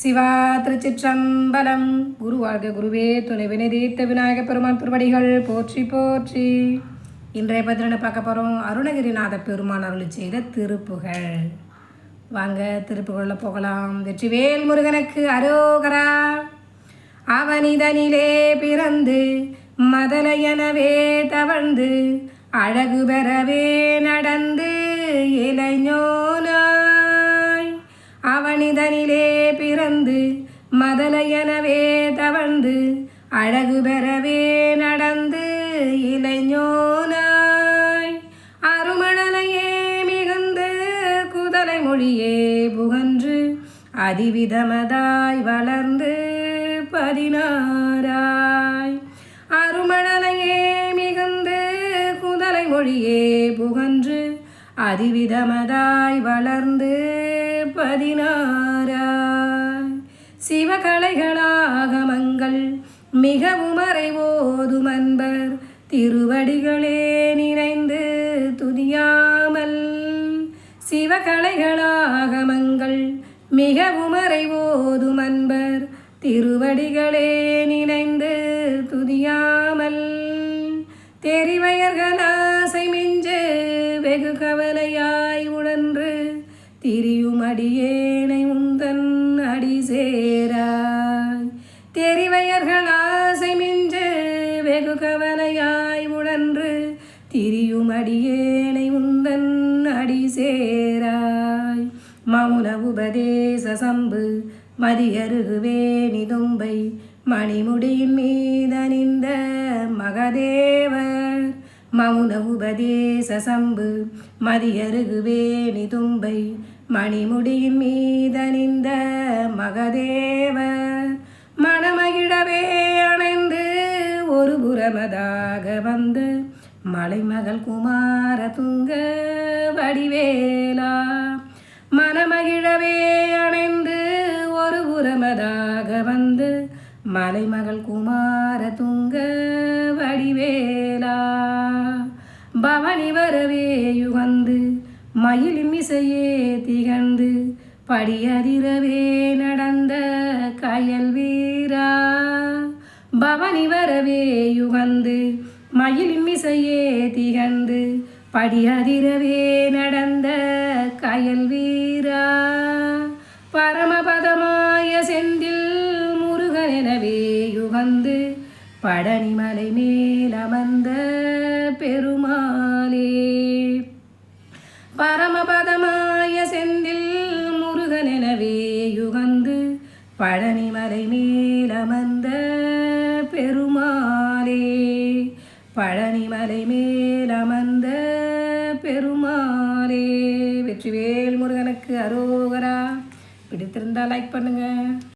சிவா திருச்சிற்றம்பலம். குரு வாழ்க குருவே துணை வினைதீர்த்த விநாயக பெருமான் திருவடிகள். போற்றி போற்றி. இன்றைய பதிலனை பார்க்க போகிறோம் அருணகிரிநாத பெருமான் அருள் செய்த திருப்புகழ் வாங்க திருப்புகழில் போகலாம். வெற்றிவேல் முருகனுக்கு அரோகரா. அவனிதனிலே பிறந்து மதலையனவே தவழ்ந்து அழகு பெறவே நடந்து பிறந்து மதலையனவே தவழ்ந்து அழகு பெறவே நடந்து இளைஞனாய். அருமணலையே மிகுந்து குதலை மொழியே புகன்று அதிவிதமதாய் வளர்ந்து பதினாராய் அருமணலையே மிகுந்து குதலை மொழியே புகன்று அதிவிதமதாய் வளர்ந்து பதினாராய் சிவகலைகளாகமங்கள் மிகவும் அறைவோதும் அன்பர். திருவடிகளே நினைந்து துதியாமல் சிவகலைகளாகமங்கள் மிகவும் அறைவோதும் அன்பர். திருவடிகளே நினைந்து துதியாமல் தெரிவயர்களாசை மிஞ்சு வெகு கவலையாய் உழன்று திரியும் அடியேனை உந்தன் அடி சேராய். தெரிவையர்கள் ஆசை மிஞ்சு வெகு கவலையாய் உழன்று திரியும் அடியேனை உந்தன் அடி சேராய். மௌன உபதேச சம்பு மதியருகுவே நிதும்பை மணிமுடியின் மீதனிந்த மகதேவர். மௌன உபதேச சம்பு மதியருகுவே நிதும்பை மணிமுடியின் மீதனிந்த மகதேவ மனமகிழவே அணைந்து ஒரு புறமதாக வந்த மலைமகள் குமார துங்க வடிவேலா. மனமகிழவே அணைந்து ஒரு புறமதாக வந்து மலைமகள் குமார துங்க வாயில் மிசையே திகழ்ந்து படியதிரவே நடந்த கயல் வீரா. பவனி வரவே யுகந்து மயிலின் மிசையே திகழ்ந்து படியதிரவே நடந்த கயல் வீரா. பரமபதமாய செந்தில் முருகன் எனவே யுகந்து படனிமலை மேலமர்ந்த பழனிமலை மேலமர்ந்த பெருமாளே பழனிமலை மேலமர்ந்த பெருமாளே. வெற்றிவேல் முருகனுக்கு அரோகரா. பிடித்திருந்தால் லைக் பண்ணுங்கள்